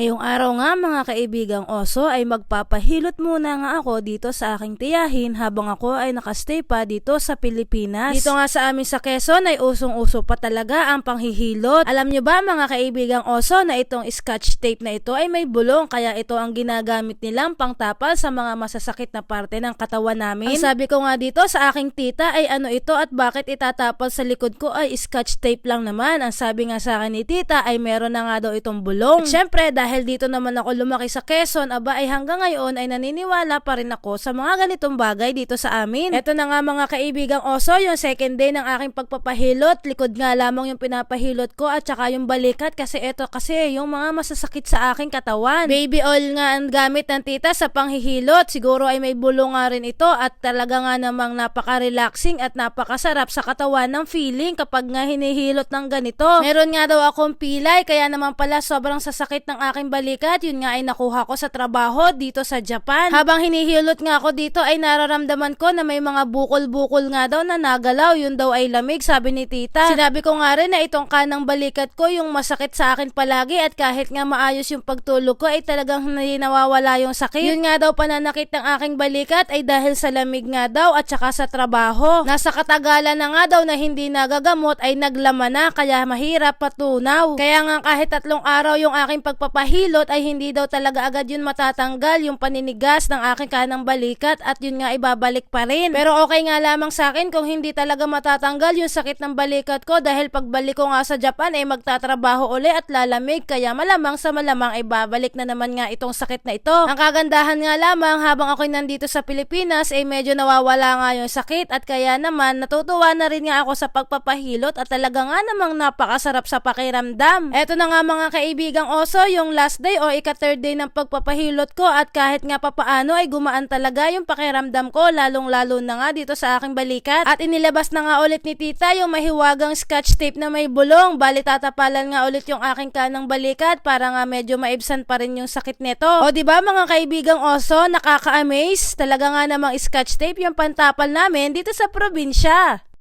Ngayong araw nga mga kaibigang oso ay magpapahilot muna nga ako dito sa aking tiyahin habang ako ay nakastay pa dito sa Pilipinas. Dito nga sa amin sa Quezon ay usong-uso pa talaga ang panghihilot. Alam nyo ba mga kaibigang oso na itong scotch tape na ito ay may bulong kaya ito ang ginagamit nilang pangtapal sa mga masasakit na parte ng katawan namin. Ang sabi ko nga dito sa aking tita ay ano ito at bakit itatapal sa likod ko ay scotch tape lang naman. Ang sabi nga sa akin ni tita ay meron na nga daw itong bulong. At syempre dahil dito naman ako lumaki sa Quezon, aba ay hanggang ngayon ay naniniwala pa rin ako sa mga ganitong bagay dito sa amin. Ito na nga mga kaibigang oso, yung second day ng aking pagpapahilot, likod nga lamang yung pinapahilot ko at saka yung balikat kasi ito kasi yung mga masasakit sa aking katawan. Baby oil nga ang gamit ng tita sa panghihilot, siguro ay may bulong nga rin ito at talaga nga namang napaka-relaxing at napakasarap sa katawan ng feeling kapag nga hinihilot ng ganito. Meron nga daw akong pilay kaya naman pala sobrang sasakit ng aking balikat, yun nga ay nakuha ko sa trabaho dito sa Japan. Habang hinihilot nga ako dito ay nararamdaman ko na may mga bukol-bukol nga daw na nagalaw, yun daw ay lamig, sabi ni tita. Sinabi ko nga rin na itong kanang balikat ko yung masakit sa akin palagi at kahit nga maayos yung pagtulog ko ay talagang hindi nawawala yung sakit. Yun nga daw pananakit ng aking balikat ay dahil sa lamig nga daw at saka sa trabaho. Nasa katagalan na nga daw na hindi nagagamot ay naglaman na kaya mahirap patunaw. Kaya nga kahit tatlong araw yung aking pagpapahilot ay hindi daw talaga agad yun matatanggal yung paninigas ng aking kanang balikat at yun nga ibabalik pa rin. Pero okay nga lamang sa akin kung hindi talaga matatanggal yung sakit ng balikat ko dahil pagbalik ko nga sa Japan ay magtatrabaho uli at lalamig kaya malamang sa malamang ay babalik na naman nga itong sakit na ito. Ang kagandahan nga lamang habang ako'y nandito sa Pilipinas ay medyo nawawala nga yung sakit at kaya naman natutuwa na rin nga ako sa pagpapahilot at talaga nga namang napakasarap sa pakiramdam. Eto na nga mga kaibigang oso yung last day o ika-third day ng pagpapahilot ko at kahit nga papaano ay gumaan talaga yung pakiramdam ko lalong lalo na nga dito sa aking balikat. At inilabas na nga ulit ni tita yung mahiwagang scotch tape na may bulong. Bali tatapalan nga ulit yung aking kanang balikat para nga medyo maibsan pa rin yung sakit nito. O ba mga kaibigang oso, nakaka-amaze. Talaga nga namang scotch tape yung pantapal namin dito sa probinsya.